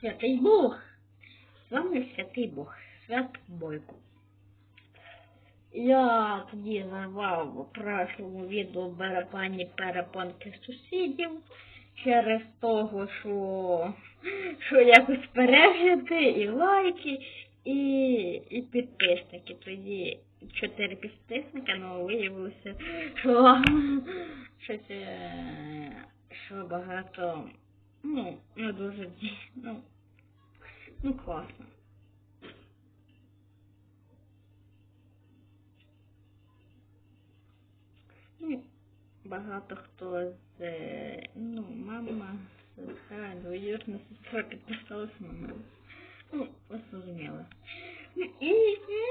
Святий Бог. З вами святий Бог. Свят Бойко. Я тоді нарвав в прошлому відео барабанні перепонки сусідів через того, що, що якось перегляди і лайки, і, і підписники. Тоді чотири підписника, але виявилося, що щось, е, що багато, ну, не дуже, ді- ну, ну класно. Ну, багато хто з, е, ну, мама, сестра, двоюрідна сестра підписалась на мене. Ну, ви зрозуміли. І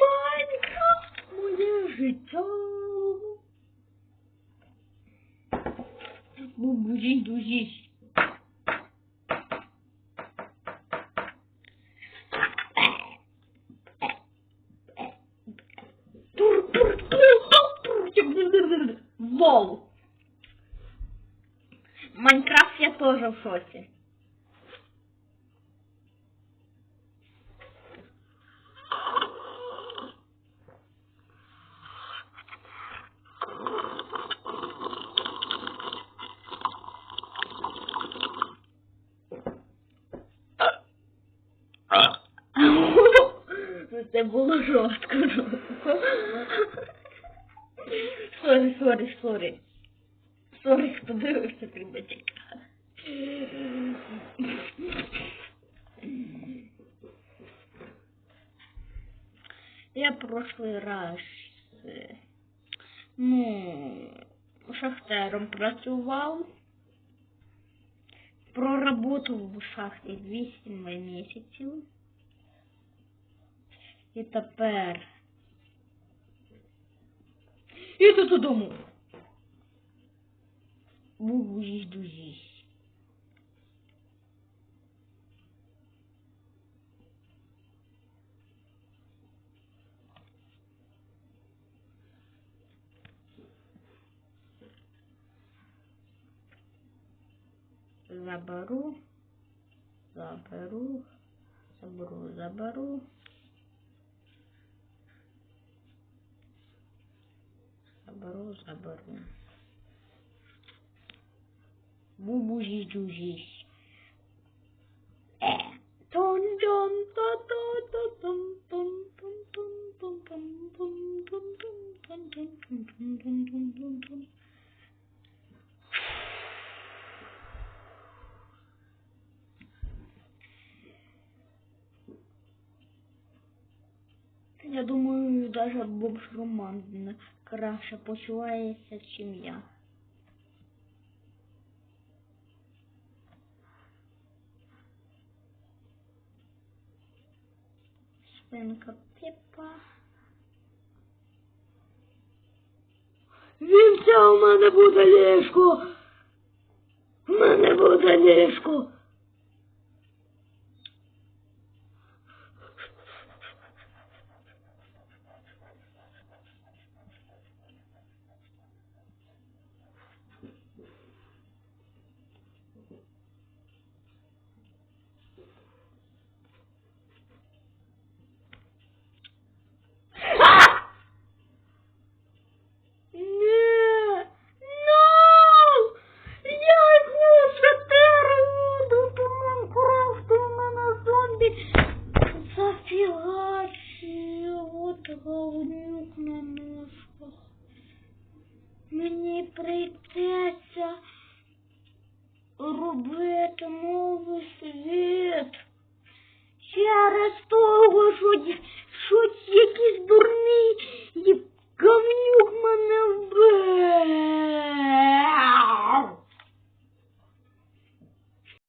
Майнкрафт моє життя. Бубужі дужі. Вол. Майнкрафт я тоже в шоці. Це було жорстко. Сорі, сорі, сорі. Сорі, хто дивився, треба тікати. Я прошлий раз, ну, шахтером працював. Проработав у шахті 8 місяців. І тепер. Іду додому. Буду їжду їсть. Заберу, заберу, заберу, заберу. Baruz abarun. Bu buji cujiş. E. Toncom to Я думаю, даже бомж Роман краще почувається, чим я. Свинка Пепа. Вівця, у мене буде ліжко. У мене буде ліжко. Робити новий світ. Через того, що, що якісь дурні